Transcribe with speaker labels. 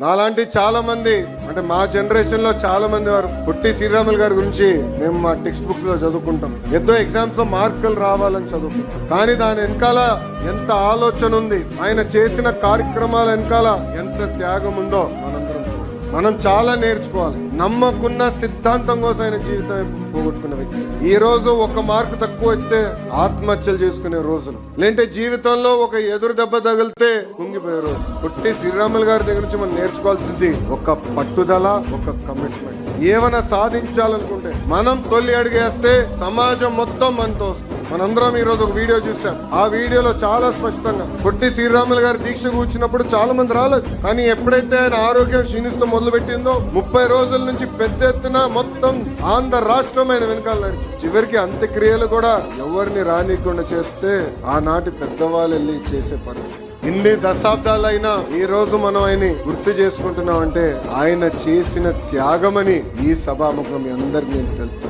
Speaker 1: నాలాంటి చాలా మంది అంటే మా జనరేషన్లో చాలా మంది వారు పొట్టి శ్రీరాములు గారి గురించి మేము మా టెక్స్ట్ బుక్లో చదువుకుంటాం. ఎంతో ఎగ్జామ్స్లో మార్కులు రావాలని చదువుకుంటాం. కానీ దాని వెనకాల ఎంత ఆలోచన ఉంది? ఆయన చేసిన కార్యక్రమాల వెనకాల ఎంత త్యాగం ఉందో మనం చాలా నేర్చుకోవాలి. నమ్మకున్న సిద్ధాంతం కోసం ఆయన జీవితం పోగొట్టుకున్న వ్యక్తి. ఈ రోజు ఒక మార్కు తక్కువ వస్తే ఆత్మహత్యలు చేసుకునే రోజులు. లేదంటే జీవితంలో ఒక ఎదురు దెబ్బ తగిలితే కుంగిపోయే రోజు. పుట్టి శ్రీరాములు గారి దగ్గర నుంచి మనం నేర్చుకోవాల్సింది ఒక పట్టుదల ఒక కమిట్మెంట్ ఏమైనా సాధించాలనుకుంటే మనం తొలి అడిగేస్తే సమాజం మొత్తం మనతో వస్తుంది. మనందరం ఈ రోజు ఒక వీడియో చూసాం. ఆ వీడియోలో చాలా స్పష్టంగా పొట్టి శ్రీరాములు గారి దీక్ష కూర్చున్నప్పుడు చాలా మంది రాలేదు. కానీ ఎప్పుడైతే ఆయన ఆరోగ్యం క్షీణిస్తూ మొదలు పెట్టిందో ముప్పై రోజుల నుంచి పెద్ద ఎత్తున మొత్తం ఆంధ్ర రాష్ట్రం ఆయన వెనకాల నడిచి చివరికి అంత్యక్రియలు కూడా ఎవరిని రానికుండా చేస్తే ఆనాటి పెద్దవాళ్ళు వెళ్ళి చేసే పరిస్థితి. ఇన్ని దశాబ్దాలైనా ఈ రోజు మనం ఆయన్ని గుర్తు చేసుకుంటున్నాం అంటే ఆయన చేసిన త్యాగమని ఈ సభాముఖం అందరికీ అందరికి నేను తెలుపుతున్నాను.